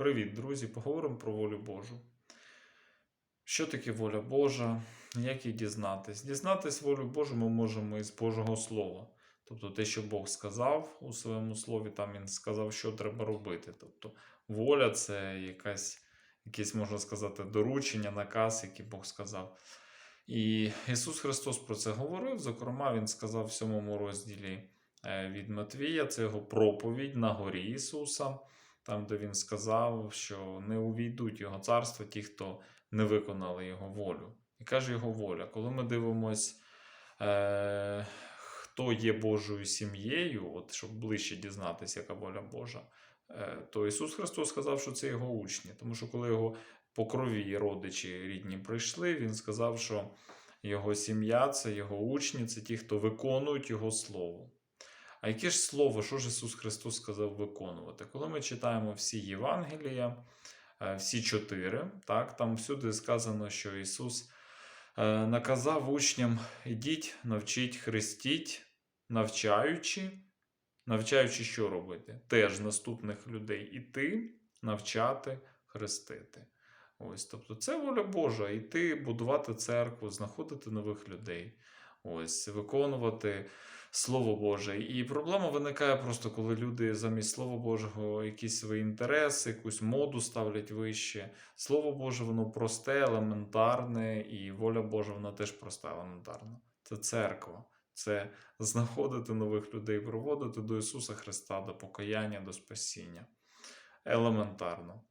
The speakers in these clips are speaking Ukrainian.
Привіт, друзі! Поговоримо про волю Божу. Що таке воля Божа? Як її дізнатись? Дізнатись волю Божу ми можемо із Божого Слова. Тобто те, що Бог сказав у своєму слові, там Він сказав, що треба робити. Тобто воля це якась, якесь, можна сказати, доручення, наказ, який Бог сказав. І Ісус Христос про це говорив. Зокрема, Він сказав в сьомому розділі е, від Матвія, це його проповідь на горі Ісуса, там, де Він сказав, що не увійдуть Його царство ті, хто не виконали Його волю. І каже Його воля. Коли ми дивимося, е, хто є Божою сім'єю, от щоб ближче дізнатися, яка воля Божа, е, то Ісус Христос сказав, що це Його учні. Тому що коли його по крові родичі рідні прийшли, Він сказав, що його сім'я це його учні, це ті, хто виконують Його Слово. А яке ж слово, що ж Ісус Христос сказав виконувати? Коли ми читаємо всі Євангелія, е, всі чотири, так, там всюди сказано, що Ісус е, наказав учням: ідіть, навчіть, хрестіть, навчаючи, навчаючи, що робити? Теж наступних людей іти, навчати, хрестити. Ось, тобто, це воля Божа йти, будувати церкву, знаходити нових людей, ось, виконувати Слово Боже. І проблема виникає просто, коли люди замість Слова Божого якісь свої інтереси, якусь моду ставлять вище. Слово Боже, воно просте, елементарне, і воля Божа, вона теж проста, елементарна. Це церква. Це знаходити нових людей, проводити до Ісуса Христа, до покаяння, до спасіння. Елементарно.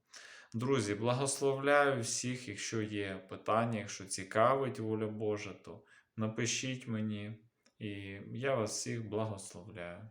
Друзі, благословляю всіх, якщо є питання, якщо цікавить воля Божа, то напишіть мені, і я вас всіх благословляю.